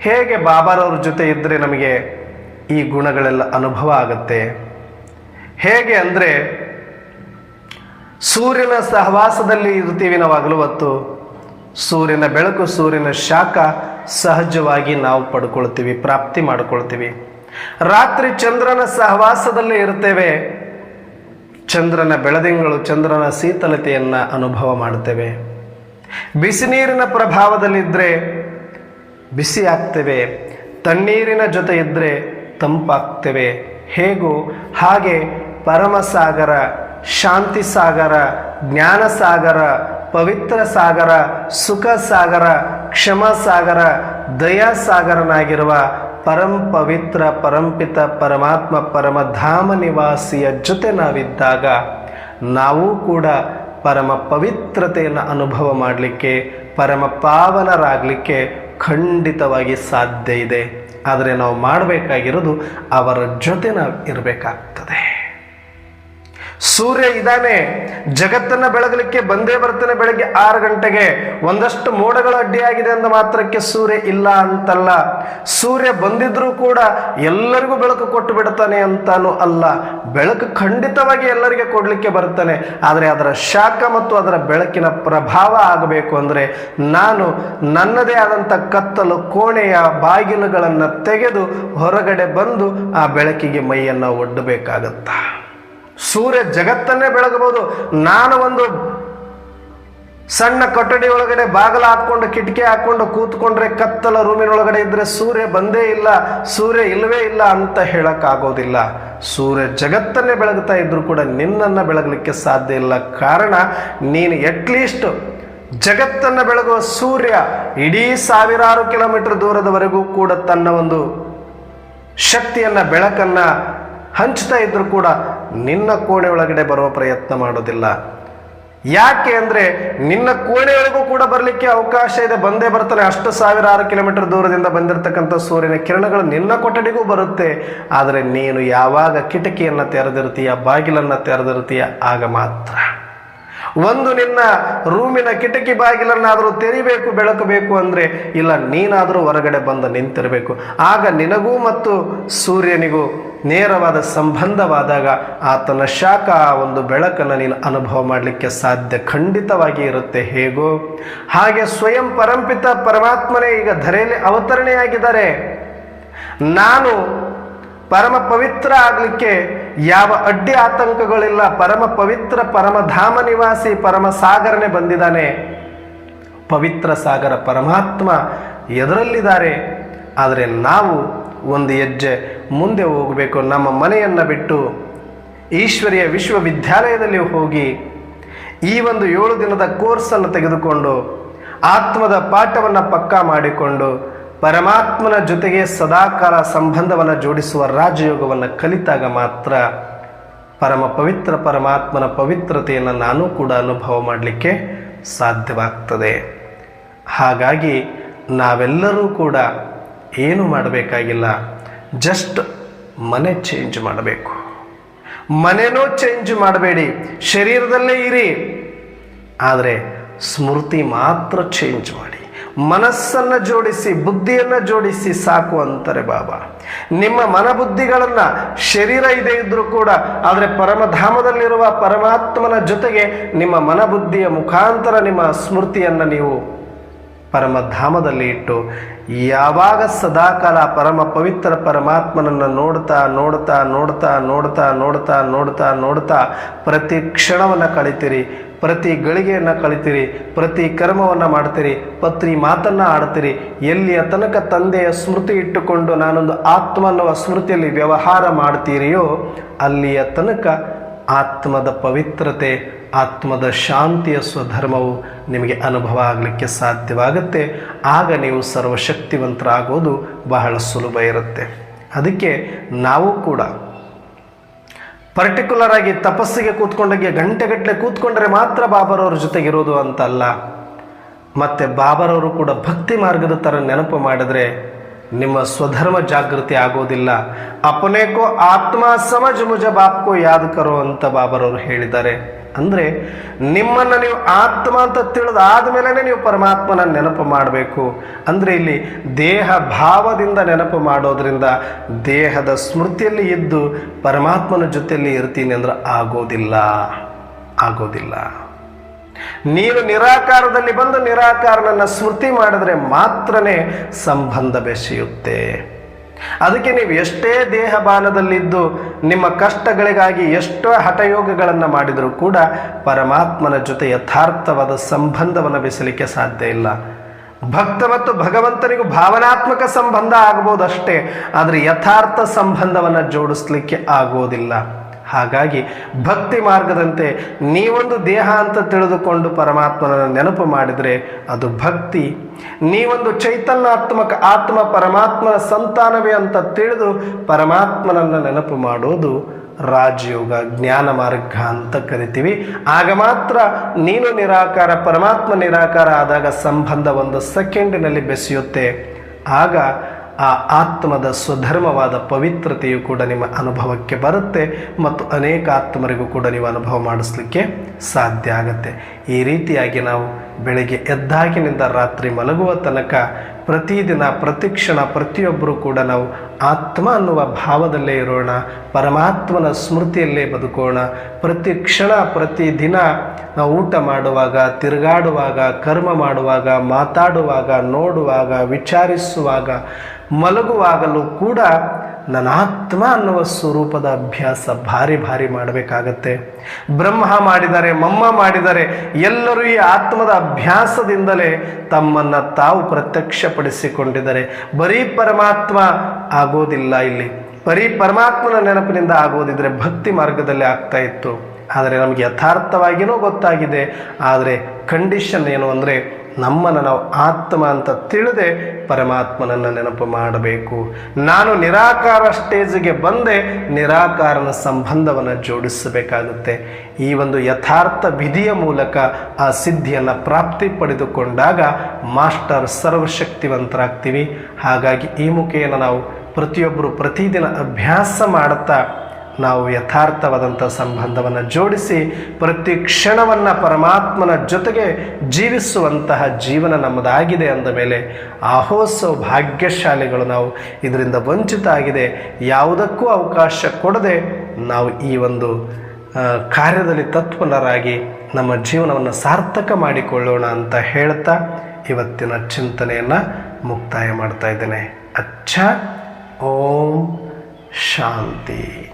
ಹೇಗೆ ಬಾಬಾರವ್ರ ಜೊತೆ ಇದ್ದರೆ ನಮಗೆ ಈ ಗುಣಗಳೆಲ್ಲ ಅನುಭವ ಆಗುತ್ತೆ? ಹೇಗೆ ಅಂದರೆ, ಸೂರ್ಯನ ಸಹವಾಸದಲ್ಲಿ ಇರ್ತೀವಿ ನಾವು ಹೊತ್ತು. ಸೂರ್ಯನ ಬೆಳಕು, ಸೂರ್ಯನ ಶಾಖ ಸಹಜವಾಗಿ ನಾವು ಪಡ್ಕೊಳ್ತೀವಿ, ಪ್ರಾಪ್ತಿ ಮಾಡ್ಕೊಳ್ತೀವಿ. ರಾತ್ರಿ ಚಂದ್ರನ ಸಹವಾಸದಲ್ಲಿ ಇರ್ತೇವೆ. ಚಂದ್ರನ ಬೆಳದಿಂಗಳು ಚಂದ್ರನ ಶೀತಲತೆಯನ್ನು ಅನುಭವ ಮಾಡುತ್ತೇವೆ. ಬಿಸಿ ನೀರಿನ ಪ್ರಭಾವದಲ್ಲಿದ್ದರೆ ಬಿಸಿ ಆಗ್ತೇವೆ. ತಣ್ಣೀರಿನ ಜೊತೆ ಇದ್ದರೆ ತಂಪಾಗ್ತೇವೆ. ಹೇಗೂ ಹಾಗೆ ಪರಮಸಾಗರ ಶಾಂತಿ ಸಾಗರ ಜ್ಞಾನ ಸಾಗರ ಪವಿತ್ರ ಸಾಗರ ಸುಖ ಸಾಗರ ಕ್ಷಮಾ ಸಾಗರ ದಯಾ ಸಾಗರನಾಗಿರುವ ಪರಂ ಪವಿತ್ರ, ಪರಂಪಿತ, ಪರಮಾತ್ಮ, ಪರಮಧಾಮ ನಿವಾಸಿಯ ಜೊತೆ ನಾವಿದ್ದಾಗ ನಾವು ಕೂಡ ಪರಮ ಪವಿತ್ರತೆಯನ್ನು ಅನುಭವ ಮಾಡಲಿಕ್ಕೆ, ಪರಮ ಪಾವನರಾಗಲಿಕ್ಕೆ ಖಂಡಿತವಾಗಿ ಸಾಧ್ಯ ಇದೆ. ಆದರೆ ನಾವು ಮಾಡಬೇಕಾಗಿರೋದು ಅವರ ಜೊತೆ ನಾವು ಇರಬೇಕಾಗ್ತದೆ ಸೂರ್ಯ ಇದ್ದಾನೆ. ಜಗತ್ತನ್ನ ಬೆಳಗಲಿಕ್ಕೆ ಬಂದೇ ಬರ್ತಾನೆ ಬೆಳಗ್ಗೆ ಆರು ಗಂಟೆಗೆ. ಒಂದಷ್ಟು ಮೋಡಗಳು ಅಡ್ಡಿಯಾಗಿದೆ ಅಂದ ಮಾತ್ರಕ್ಕೆ ಸೂರ್ಯ ಇಲ್ಲ ಅಂತಲ್ಲ. ಸೂರ್ಯ ಬಂದಿದ್ರೂ ಕೂಡ ಎಲ್ಲರಿಗೂ ಬೆಳಕು ಕೊಟ್ಟು ಬಿಡ್ತಾನೆ ಅಂತಾನು ಅಲ್ಲ. ಬೆಳಕು ಖಂಡಿತವಾಗಿ ಎಲ್ಲರಿಗೆ ಕೊಡಲಿಕ್ಕೆ ಬರ್ತಾನೆ ಆದರೆ ಅದರ ಶಾಖ ಮತ್ತು ಅದರ ಬೆಳಕಿನ ಪ್ರಭಾವ ಆಗಬೇಕು ಅಂದರೆ ನಾನು ನನ್ನದೇ ಆದಂಥ ಕತ್ತಲು, ಕೋಣೆಯ ಬಾಗಿಲುಗಳನ್ನು ತೆಗೆದು ಹೊರಗಡೆ ಬಂದು ಆ ಬೆಳಕಿಗೆ ಮೈಯನ್ನು ಒಡ್ಡಬೇಕಾಗತ್ತ? ಸೂರ್ಯ ಜಗತ್ತನ್ನೇ ಬೆಳಗಬಹುದು. ನಾನು ಒಂದು ಸಣ್ಣ ಕೊಠಡಿ ಒಳಗಡೆ ಬಾಗಿಲು ಹಾಕೊಂಡು ಕಿಟಕಿ ಹಾಕೊಂಡು ಕೂತ್ಕೊಂಡ್ರೆ ಕತ್ತಲ ರೂಮಿನೊಳಗಡೆ ಇದ್ರೆ ಸೂರ್ಯ ಬಂದೇ ಇಲ್ಲ, ಸೂರ್ಯ ಇಲ್ಲವೇ ಇಲ್ಲ ಅಂತ ಹೇಳಕ್ಕಾಗೋದಿಲ್ಲ. ಸೂರ್ಯ ಜಗತ್ತನ್ನೇ ಬೆಳಗ್ತಾ ಇದ್ದರೂ ಕೂಡ ನಿನ್ನನ್ನು ಬೆಳಗಲಿಕ್ಕೆ ಸಾಧ್ಯ ಇಲ್ಲ. ಕಾರಣ, ನೀನು ಎಟ್ಲೀಸ್ಟ್ ಜಗತ್ತನ್ನು ಬೆಳಗುವ ಸೂರ್ಯ ಇಡೀ ಸಾವಿರಾರು ಕಿಲೋಮೀಟರ್ ದೂರದವರೆಗೂ ಕೂಡ ತನ್ನ ಒಂದು ಶಕ್ತಿಯನ್ನ, ಬೆಳಕನ್ನ ಹಂಚ್ತಾ ಇದ್ದರೂ ಕೂಡ ನಿನ್ನ ಕೋಣೆ ಒಳಗಡೆ ಬರುವ ಪ್ರಯತ್ನ ಮಾಡೋದಿಲ್ಲ. ಯಾಕೆ ಅಂದ್ರೆ ನಿನ್ನ ಕೋಣೆಯೊಳಗೂ ಕೂಡ ಬರಲಿಕ್ಕೆ ಅವಕಾಶ ಇದೆ. ಬಂದೇ ಬರ್ತಾನೆ ಅಷ್ಟು ಸಾವಿರಾರು ಕಿಲೋಮೀಟರ್ ದೂರದಿಂದ ಬಂದಿರತಕ್ಕಂಥ ಸೂರ್ಯನ ಕಿರಣಗಳು ನಿನ್ನ ಕೊಠಡಿಗೂ ಬರುತ್ತೆ. ಆದರೆ ನೀನು ಯಾವಾಗ ಕಿಟಕಿಯನ್ನು ತೆರೆದಿರ್ತೀಯ ಬಾಗಿಲನ್ನು ತೆರೆದಿರ್ತೀಯ ಆಗ ಮಾತ್ರ. ಒಂದು ನಿನ್ನ ರೂಮಿನ ಕಿಟಕಿ ಬಾಗಿಲನ್ನಾದರೂ ತೆರಿಬೇಕು, ಬೆಳಕಬೇಕು ಅಂದರೆ ಇಲ್ಲ, ನೀನಾದರೂ ಹೊರಗಡೆ ಬಂದು ನಿಂತಿರಬೇಕು. ಆಗ ನಿನಗೂ ಮತ್ತು ಸೂರ್ಯನಿಗೂ ನೇರವಾದ ಸಂಬಂಧವಾದಾಗ ಆತನ ಶಾಖ ಆ ಒಂದು ಬೆಳಕನ್ನು ನೀನು ಅನುಭವ ಮಾಡಲಿಕ್ಕೆ ಸಾಧ್ಯ ಖಂಡಿತವಾಗಿ ಇರುತ್ತೆ. ಹೇಗೋ? ಹಾಗೆ ಸ್ವಯಂ ಪರಂಪಿತ ಪರಮಾತ್ಮನೇ ಈಗ ಧರೆಯಲ್ಲಿ ಅವತರಣೆಯಾಗಿದ್ದಾರೆ. ನಾನು ಪರಮ ಪವಿತ್ರ ಆಗಲಿಕ್ಕೆ ಯಾವ ಅಡ್ಡಿ ಆತಂಕಗಳಿಲ್ಲ. ಪರಮ ಪವಿತ್ರ ಪರಮಧಾಮ ನಿವಾಸಿ ಪರಮ ಸಾಗರನೇ ಬಂದಿದ್ದಾನೆ. ಪವಿತ್ರ ಸಾಗರ ಪರಮಾತ್ಮ ಎದರಲ್ಲಿದ್ದಾರೆ. ಆದರೆ ನಾವು ಒಂದು ಹೆಜ್ಜೆ ಮುಂದೆ ಹೋಗಬೇಕು. ನಮ್ಮ ಮನೆಯನ್ನು ಬಿಟ್ಟು ಈಶ್ವರಿಯ ವಿಶ್ವವಿದ್ಯಾಲಯದಲ್ಲಿ ಹೋಗಿ ಈ ಒಂದು ಏಳು ದಿನದ ಕೋರ್ಸನ್ನು ತೆಗೆದುಕೊಂಡು ಆತ್ಮದ ಪಾಠವನ್ನು ಪಕ್ಕಾ ಮಾಡಿಕೊಂಡು ಪರಮಾತ್ಮನ ಜೊತೆಗೆ ಸದಾಕಾಲ ಸಂಬಂಧವನ್ನು ಜೋಡಿಸುವ ರಾಜಯೋಗವನ್ನು ಕಲಿತಾಗ ಮಾತ್ರ ಪರಮ ಪವಿತ್ರ ಪರಮಾತ್ಮನ ಪವಿತ್ರತೆಯನ್ನು ನಾನು ಕೂಡ ಅನುಭವ ಮಾಡಲಿಕ್ಕೆ ಸಾಧ್ಯವಾಗ್ತದೆ. ಹಾಗಾಗಿ ನಾವೆಲ್ಲರೂ ಕೂಡ ಏನು ಮಾಡಬೇಕಾಗಿಲ್ಲ? ಜಸ್ಟ್ ಮನೆ ಚೇಂಜ್ ಮಾಡಬೇಕು. ಮನೆನೂ ಚೇಂಜ್ ಮಾಡಬೇಡಿ. ಶರೀರದಲ್ಲೇ ಇರಿ. ಆದರೆ ಸ್ಮೃತಿ ಮಾತ್ರ ಚೇಂಜ್ ಮಾಡಿ. ಮನಸ್ಸನ್ನು ಜೋಡಿಸಿ, ಬುದ್ಧಿಯನ್ನು ಜೋಡಿಸಿ ಸಾಕು ಅಂತಾರೆ ಬಾಬಾ. ನಿಮ್ಮ ಮನಬುದ್ಧಿಗಳನ್ನು ಶರೀರ ಇದೆ ಇದ್ರೂ ಕೂಡ, ಆದರೆ ಪರಮಧಾಮದಲ್ಲಿರುವ ಪರಮಾತ್ಮನ ಜೊತೆಗೆ ನಿಮ್ಮ ಮನಬುದ್ಧಿಯ ಮುಖಾಂತರ ನಿಮ್ಮ ಸ್ಮೃತಿಯನ್ನು ನೀವು ಪರಮಧಾಮದಲ್ಲಿ ಇಟ್ಟು ಯಾವಾಗ ಸದಾಕಾಲ ಪರಮ ಪವಿತ್ರ ಪರಮಾತ್ಮನನ್ನು ನೋಡ್ತಾ ನೋಡ್ತಾ ನೋಡ್ತಾ ನೋಡ್ತಾ ನೋಡ್ತಾ ನೋಡ್ತಾ ನೋಡ್ತಾ ಪ್ರತಿ ಕ್ಷಣವನ್ನು ಕಳಿತೀರಿ, ಪ್ರತಿ ಗಳಿಗೆಯನ್ನು ಕಳಿತೀರಿ, ಪ್ರತಿ ಕರ್ಮವನ್ನು ಮಾಡ್ತೀರಿ ಪ್ರತಿ ಮಾತನ್ನು ಆಡ್ತೀರಿ, ಎಲ್ಲಿಯ ತನಕ ತಂದೆಯ ಸ್ಮೃತಿ ಇಟ್ಟುಕೊಂಡು ನಾನೊಂದು ಆತ್ಮ ಅನ್ನುವ ಸ್ಮೃತಿಯಲ್ಲಿ ವ್ಯವಹಾರ ಮಾಡ್ತೀರಿಯೋ ಅಲ್ಲಿಯ ತನಕ ಆತ್ಮದ ಪವಿತ್ರತೆ ಆತ್ಮದ ಶಾಂತಿಯ ಸ್ವಧರ್ಮವು ನಿಮಗೆ ಅನುಭವ ಆಗಲಿಕ್ಕೆ ಸಾಧ್ಯವಾಗುತ್ತೆ. ಆಗ ನೀವು ಸರ್ವಶಕ್ತಿವಂತರಾಗೋದು ಬಹಳ ಸುಲಭ ಇರುತ್ತೆ. ಅದಕ್ಕೆ ನಾವು ಕೂಡ ಪರ್ಟಿಕ್ಯುಲರ್ ಆಗಿ ತಪಸ್ಸಿಗೆ ಕೂತ್ಕೊಂಡಾಗೆ ಗಂಟೆಗಟ್ಟಲೆ ಕೂತ್ಕೊಂಡ್ರೆ ಮಾತ್ರ ಬಾಬರವ್ರ ಜೊತೆಗಿರೋದು ಅಂತಲ್ಲ. ಮತ್ತು ಬಾಬರವರು ಕೂಡ ಭಕ್ತಿ ಮಾರ್ಗದ ಥರ ನೆನಪು ಮಾಡಿದ್ರೆ ನಿಮ್ಮ ಸ್ವಧರ್ಮ ಜಾಗೃತಿ ಆಗೋದಿಲ್ಲ. ಅಪನೇಕೋ ಆತ್ಮ ಸಮಜ್ ಮುಜ ಬಾಪ್ಕೋ ಯಾದ್ ಅಂತ ಬಾಬರವರು ಹೇಳಿದ್ದಾರೆ. ಅಂದರೆ ನಿಮ್ಮನ್ನು ನೀವು ಆತ್ಮ ಅಂತ ತಿಳಿದು ಆದಮೇಲೆ ನೀವು ಪರಮಾತ್ಮನ ನೆನಪು ಮಾಡಬೇಕು. ಅಂದರೆ ಇಲ್ಲಿ ದೇಹ ಭಾವದಿಂದ ನೆನಪು ಮಾಡೋದ್ರಿಂದ ದೇಹದ ಸ್ಮೃತಿಯಲ್ಲಿ ಇದ್ದು ಪರಮಾತ್ಮನ ಜೊತೆಯಲ್ಲಿ ಇರ್ತೀನಿ ಅಂದ್ರೆ ಆಗೋದಿಲ್ಲ. ಆಗೋದಿಲ್ಲ. ನೀನು ನಿರಾಕಾರದಲ್ಲಿ ಬಂದು ನಿರಾಕಾರನನ್ನ ಸ್ಮೃತಿ ಮಾಡಿದ್ರೆ ಮಾತ್ರನೇ ಸಂಬಂಧ ಬೆಸೆಯುತ್ತೆ. ಅದಕ್ಕೆ ನೀವು ಎಷ್ಟೇ ದೇಹ ಬಾನದಲ್ಲಿದ್ದು ನಿಮ್ಮ ಕಷ್ಟಗಳಿಗಾಗಿ ಎಷ್ಟೋ ಹಠಯೋಗಗಳನ್ನು ಮಾಡಿದರೂ ಕೂಡ ಪರಮಾತ್ಮನ ಜೊತೆ ಯಥಾರ್ಥವಾದ ಸಂಬಂಧವನ್ನು ಬೆಸಲಿಕ್ಕೆ ಸಾಧ್ಯ ಇಲ್ಲ. ಭಕ್ತ ಮತ್ತು ಭಗವಂತನಿಗೂ ಭಾವನಾತ್ಮಕ ಸಂಬಂಧ ಆಗ್ಬೋದಷ್ಟೇ, ಆದರೆ ಯಥಾರ್ಥ ಸಂಬಂಧವನ್ನು ಜೋಡಿಸ್ಲಿಕ್ಕೆ ಆಗೋದಿಲ್ಲ. ಹಾಗಾಗಿ ಭಕ್ತಿ ಮಾರ್ಗದಂತೆ ನೀವೊಂದು ದೇಹ ಅಂತ ತಿಳಿದುಕೊಂಡು ಪರಮಾತ್ಮನನ್ನು ನೆನಪು ಮಾಡಿದರೆ ಅದು ಭಕ್ತಿ. ನೀವೊಂದು ಚೈತನ್ಯಾತ್ಮಕ ಆತ್ಮ ಪರಮಾತ್ಮನ ಸಂತಾನವೇ ಅಂತ ತಿಳಿದು ಪರಮಾತ್ಮನನ್ನು ನೆನಪು ಮಾಡೋದು ರಾಜಯೋಗ ಜ್ಞಾನ ಮಾರ್ಗ ಅಂತ ಕರಿತೀವಿ. ಆಗ ಮಾತ್ರ ನೀನು ನಿರಾಕಾರ, ಪರಮಾತ್ಮ ನಿರಾಕಾರ ಆದಾಗ ಸಂಬಂಧ ಒಂದು ಸೆಕೆಂಡಿನಲ್ಲಿ ಬೆಸೆಯುತ್ತೆ. ಆಗ ಆ ಆತ್ಮದ ಸ್ವಧರ್ಮವಾದ ಪವಿತ್ರತೆಯು ಕೂಡ ನಿಮ್ಮ ಅನುಭವಕ್ಕೆ ಬರುತ್ತೆ ಮತ್ತು ಅನೇಕ ಆತ್ಮರಿಗೂ ಕೂಡ ನೀವು ಅನುಭವ ಮಾಡಿಸ್ಲಿಕ್ಕೆ ಸಾಧ್ಯ ಆಗುತ್ತೆ. ಈ ರೀತಿಯಾಗಿ ನಾವು ಬೆಳಗ್ಗೆ ಎದ್ದಾಗಿನಿಂದ ರಾತ್ರಿ ಮಲಗುವ ತನಕ ಪ್ರತಿದಿನ ಪ್ರತಿಕ್ಷಣ ಪ್ರತಿಯೊಬ್ಬರೂ ಕೂಡ ನಾವು ಆತ್ಮ ಅನ್ನುವ ಭಾವದಲ್ಲೇ ಇರೋಣ, ಪರಮಾತ್ಮನ ಸ್ಮೃತಿಯಲ್ಲೇ ಬದುಕೋಣ. ಪ್ರತಿ ಕ್ಷಣ, ಪ್ರತಿ ದಿನ ನಾವು ಊಟ ಮಾಡುವಾಗ, ತಿರುಗಾಡುವಾಗ, ಕರ್ಮ ಮಾಡುವಾಗ, ಮಾತಾಡುವಾಗ, ನೋಡುವಾಗ, ವಿಚಾರಿಸುವಾಗ, ಮಲಗುವಾಗಲೂ ಕೂಡ ನನ್ನ ಆತ್ಮ ಅನ್ನುವ ಸ್ವರೂಪದ ಅಭ್ಯಾಸ ಭಾರಿ ಭಾರಿ ಮಾಡಬೇಕಾಗತ್ತೆ. ಬ್ರಹ್ಮ ಮಾಡಿದರೆ, ಮಮ್ಮ ಮಾಡಿದರೆ, ಎಲ್ಲರೂ ಈ ಆತ್ಮದ ಅಭ್ಯಾಸದಿಂದಲೇ ತಮ್ಮನ್ನು ತಾವು ಪ್ರತ್ಯಕ್ಷಪಡಿಸಿಕೊಂಡಿದ್ದಾರೆ ಬರೀ ಪರಮಾತ್ಮ ಆಗೋದಿಲ್ಲ ಇಲ್ಲಿ. ಬರೀ ಪರಮಾತ್ಮನ ನೆನಪಿನಿಂದ ಆಗೋದಿದ್ರೆ ಭಕ್ತಿ ಮಾರ್ಗದಲ್ಲಿ ಆಗ್ತಾ ಇತ್ತು. ಆದರೆ ನಮಗೆ ಯಥಾರ್ಥವಾಗಿಯೂ ಗೊತ್ತಾಗಿದೆ. ಆದರೆ ಕಂಡೀಷನ್ ಏನು ಅಂದರೆ ನಮ್ಮನ್ನು ನಾವು ಆತ್ಮ ಅಂತ ತಿಳಿದೆ ಪರಮಾತ್ಮನನ್ನು ನೆನಪು ಮಾಡಬೇಕು. ನಾನು ನಿರಾಕಾರ ಸ್ಟೇಜಿಗೆ ಬಂದೆ, ನಿರಾಕಾರನ ಸಂಬಂಧವನ್ನು ಜೋಡಿಸಬೇಕಾಗುತ್ತೆ. ಈ ಒಂದು ಯಥಾರ್ಥ ವಿಧಿಯ ಮೂಲಕ ಆ ಸಿದ್ಧಿಯನ್ನು ಪ್ರಾಪ್ತಿ ಪಡೆದುಕೊಂಡಾಗ ಮಾಸ್ಟರ್ ಸರ್ವಶಕ್ತಿವಂತರಾಗ್ತೀವಿ. ಹಾಗಾಗಿ ಈ ಮುಖೇನ ನಾವು ಪ್ರತಿಯೊಬ್ಬರು ಪ್ರತಿದಿನ ಅಭ್ಯಾಸ ಮಾಡುತ್ತಾ ನಾವು ಯಥಾರ್ಥವಾದಂಥ ಸಂಬಂಧವನ್ನು ಜೋಡಿಸಿ ಪ್ರತಿ ಕ್ಷಣವನ್ನು ಪರಮಾತ್ಮನ ಜೊತೆಗೆ ಜೀವಿಸುವಂತಹ ಜೀವನ ನಮ್ಮದಾಗಿದೆ ಅಂದ ಮೇಲೆ ಆಹೋಸೋ ಭಾಗ್ಯಶಾಲಿಗಳು ನಾವು ಇದರಿಂದ ವಂಚಿತ ಆಗಿದೆ. ಯಾವುದಕ್ಕೂ ಅವಕಾಶ ಕೊಡದೆ ನಾವು ಈ ಒಂದು ಕಾರ್ಯದಲ್ಲಿ ತತ್ಪರರಾಗಿ ನಮ್ಮ ಜೀವನವನ್ನು ಸಾರ್ಥಕ ಮಾಡಿಕೊಳ್ಳೋಣ ಅಂತ ಹೇಳ್ತಾ ಇವತ್ತಿನ ಚಿಂತನೆಯನ್ನು ಮುಕ್ತಾಯ ಮಾಡ್ತಾ ಇದ್ದೇನೆ. ಅಚ್ಚ, ಓಂ, ಶಾಂತಿ.